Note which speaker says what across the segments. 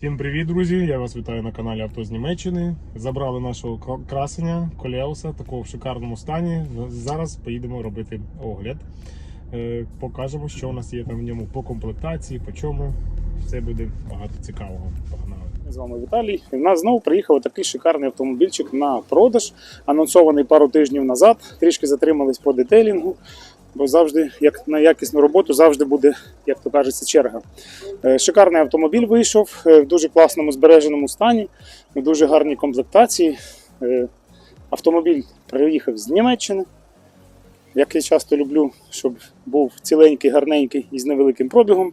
Speaker 1: Всім привіт, друзі! Я вас вітаю на каналі Авто з Німеччини. Забрали нашого красення Колеуса, такого в шикарному стані. Зараз поїдемо робити огляд. Е, Покажемо, що у нас є там в ньому по комплектації, по чому. Все буде багато цікавого. Погнали.
Speaker 2: З вами Віталій. І в нас знову приїхав такий шикарний автомобільчик на продаж, анонсований пару тижнів назад. Трішки затримались по детейлінгу, бо завжди, як на якісну роботу, завжди буде, як то кажеться, черга. Е, Шикарний автомобіль вийшов е, в дуже класному збереженому стані, в дуже гарній комплектації. Е, Автомобіль приїхав з Німеччини. Як я часто люблю, щоб був ціленький, гарненький і з невеликим пробігом.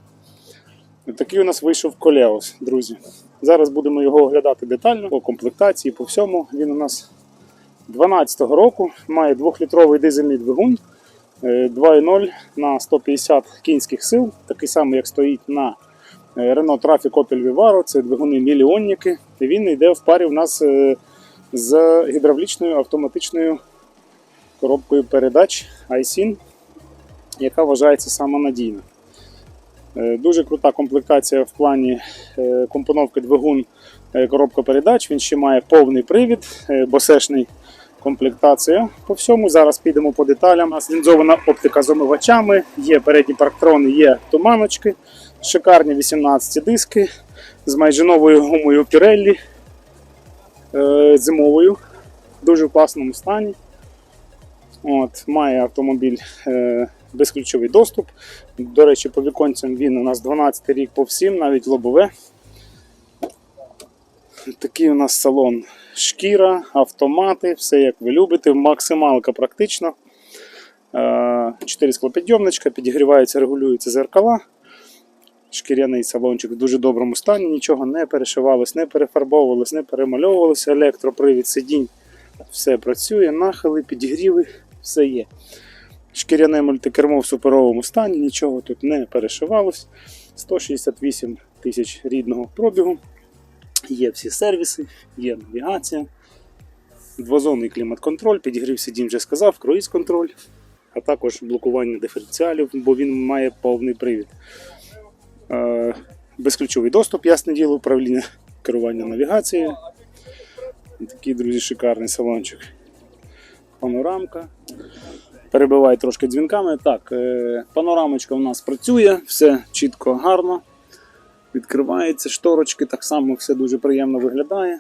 Speaker 2: Такий у нас вийшов Колеос, друзі. Зараз будемо його оглядати детально по комплектації, по всьому. Він у нас 12-го року, має 2-літровий дизельний двигун 2.0 на 150 кінських сил, такий самий, як стоїть на е, Renault Trafic Opel Vivaro. Це двигуни мільйонники. І він йде в парі в нас е, з гідравлічною автоматичною коробкою передач iSIN, яка вважається самонадійною. Е, Дуже крута комплектація в плані е, компоновки двигун е, коробка передач. Він ще має повний привід, е, босешний комплектація по всьому. Зараз підемо по деталям. У нас лінзована оптика з омивачами, є передні парктрони, є туманочки, шикарні 18 диски з майже новою гумою Pirelli е, зимовою, в дуже класному стані. От, має автомобіль е, безключовий доступ. До речі, по віконцям він у нас 12 рік по всім, навіть лобове. Такий у нас салон шкіра, автомати, все як ви любите, максималка практично. Е, Чотири склопідйомничка, підігріваються, регулюються зеркала. Шкіряний салончик в дуже доброму стані, нічого не перешивалось, не перефарбовувалось, не перемальовувалося. Електропривід сидінь, все працює, нахили, підігріви, все є. Шкіряне мультикермо в суперовому стані, нічого тут не перешивалось. 168 тисяч рідного пробігу. Є всі сервіси, є навігація, двозонний клімат-контроль, підігрів сидінь вже сказав, круїз-контроль, а також блокування диференціалів, бо він має повний привід. Е, безключовий доступ, ясне діло, управління керування навігацією. Такий, друзі, шикарний салончик. Панорамка. Перебиває трошки дзвінками. Так, е, панорамочка у нас працює, все чітко, гарно. Відкривається шторочки, так само все дуже приємно виглядає.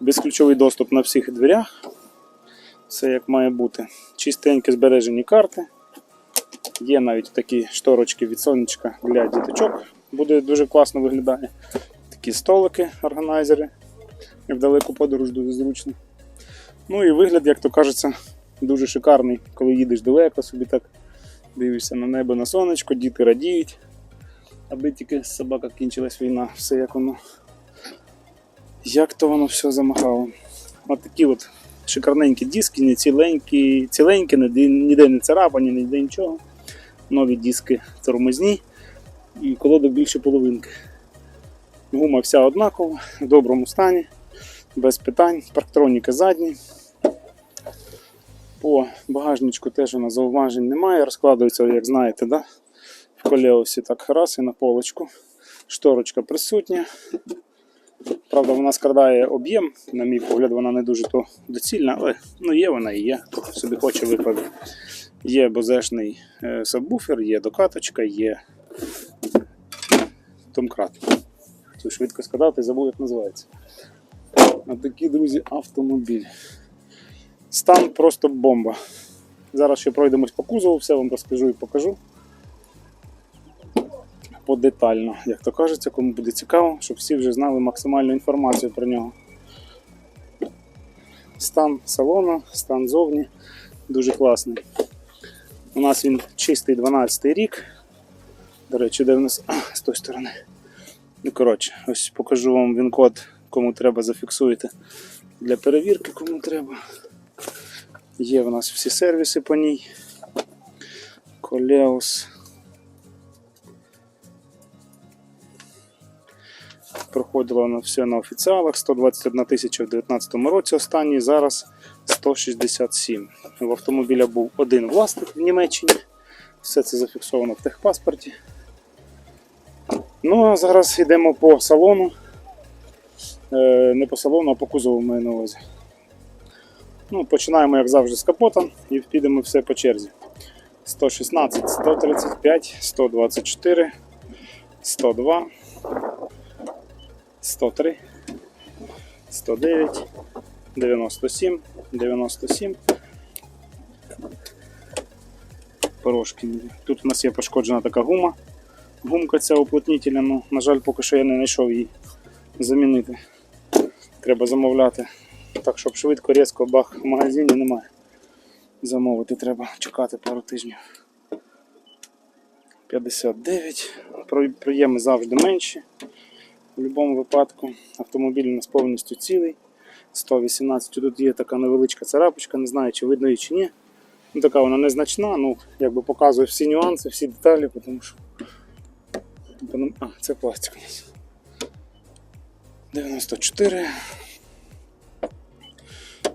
Speaker 2: Безключовий доступ на всіх дверях. Все як має бути. Чистенькі збережені карти. Є навіть такі шторочки від сонечка для діточок. Буде дуже класно виглядає. Такі столики, органайзери. В далеку подорож дуже зручно. Ну і вигляд, як то кажеться, дуже шикарний, коли їдеш далеко, собі так дивишся на небо, на сонечко, діти радіють. Аби тільки собака кінчилась війна, все як воно. Як то воно все замахало. От такі от шикарненькі диски, не ціленькі, ціленькі, ніде, не царапані, ніде нічого. Нові диски тормозні і колода більше половинки. Гума вся однакова, в доброму стані, без питань, парктроніки задні. По багажничку теж у нас зауважень немає. Розкладується, як знаєте, да? в колеосі так раз і на полочку. Шторочка присутня. Правда, вона скрадає об'єм, на мій погляд, вона не дуже то доцільна, але ну, є вона і є. Собі хоче виправити. Є бозешний е, сабвуфер, є докаточка, є домкрат. Хотів швидко сказати, забув, як називається. А друзі, автомобіль. Стан просто бомба. Зараз ще пройдемось по кузову, все вам розкажу і покажу. Подетально, як то кажеться, кому буде цікаво, щоб всі вже знали максимальну інформацію про нього. Стан салону, стан зовні дуже класний. У нас він чистий 12 рік. До речі, де в нас з тої сторони. Ну, коротше, ось покажу вам він-код, кому треба зафіксуєте для перевірки, кому треба. Є в нас всі сервіси по ній. Колеус. Проходило воно все на офіціалах. 121 тисяча в 2019 році останній, зараз 167. В автомобіля був один власник в Німеччині. Все це зафіксовано в техпаспорті. Ну а зараз йдемо по салону. Е, не по салону, а по кузову маю на увазі. Ну, починаємо, як завжди, з капота і підемо все по черзі. 116, 135, 124, 102, 103, 109, 97, 97. Порошки. Тут у нас є пошкоджена така гума. Гумка ця уплотнітельна, ну, на жаль, поки що я не знайшов її замінити. Треба замовляти. Так, щоб швидко, різко бах в магазині немає. Замовити треба чекати пару тижнів. 59. Про- Проєми завжди менші. В будь-якому випадку автомобіль у нас повністю цілий. 118. Тут є така невеличка царапочка, не знаю, чи видно її чи ні. Ну, така вона незначна, ну, якби показує всі нюанси, всі деталі, тому що. А, це пластик. 94.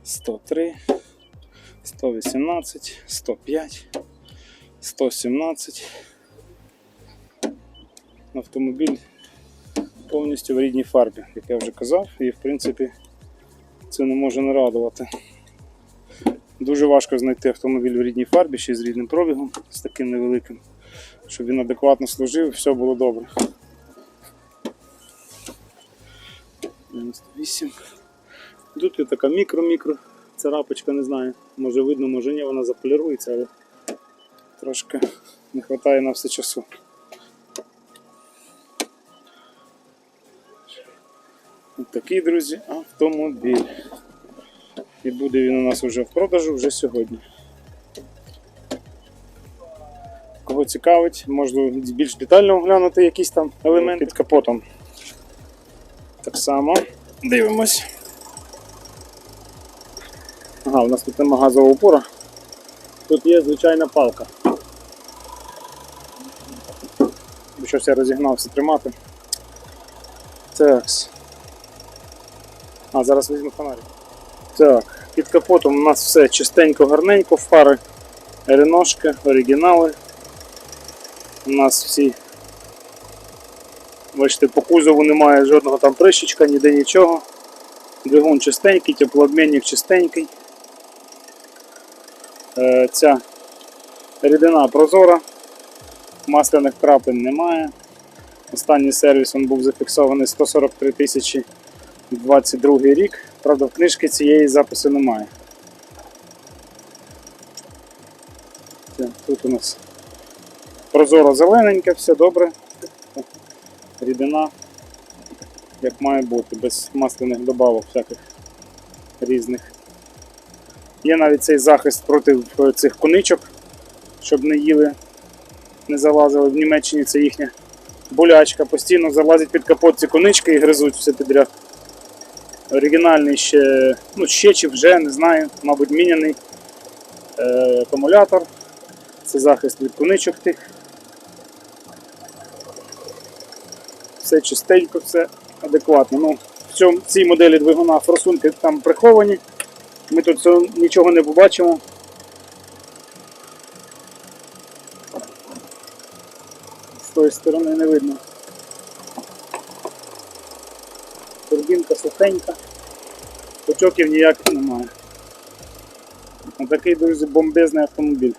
Speaker 2: 103. 118, 105, 117. Автомобіль повністю в рідній фарбі, як я вже казав, і в принципі це не може не радувати. Дуже важко знайти автомобіль в рідній фарбі, ще й з рідним пробігом, з таким невеликим, щоб він адекватно служив і все було добре. 98. Тут є така мікро-мікро царапочка, не знаю. Може видно, може ні, вона заполірується, але трошки не вистачає на все часу. Ось такий, друзі, автомобіль. І буде він у нас вже в продажу вже сьогодні. Кого цікавить, можна більш детально оглянути якісь там елементи під капотом. Так само дивимось. Ага, у нас тут нема газового упора. Тут є звичайна палка. Бо щось я розігнався тримати. Так. А, зараз візьму фонарик. Так, під капотом у нас все чистенько, гарненько, фари, реношки, оригінали. У нас всі, бачите, по кузову немає жодного там прищичка, ніде нічого. Двигун чистенький, теплообмінник чистенький. Е, Ця рідина прозора, масляних крапин немає. Останній сервіс він був зафіксований 143 тисячі 22 рік. Правда, в книжці цієї запису немає. Тут у нас прозоро зелененьке, все добре. Рідина, як має бути, без масляних добавок всяких різних. Є навіть цей захист проти е, цих коничок, щоб не їли, не залазили. В Німеччині це їхня болячка. Постійно залазять під капот ці конички і гризуть все підряд. Оригінальний ще, ну ще чи вже, не знаю, мабуть, міняний е, акумулятор. Це захист від коничок тих. Все чистенько, все адекватно. Ну, в цьому, цій моделі двигуна форсунки там приховані. Ми тут цього нічого не побачимо. З тої сторони не видно. Турбінка сухенька, почоків ніяких немає. Отакий, друзі, бомбезний автомобіль.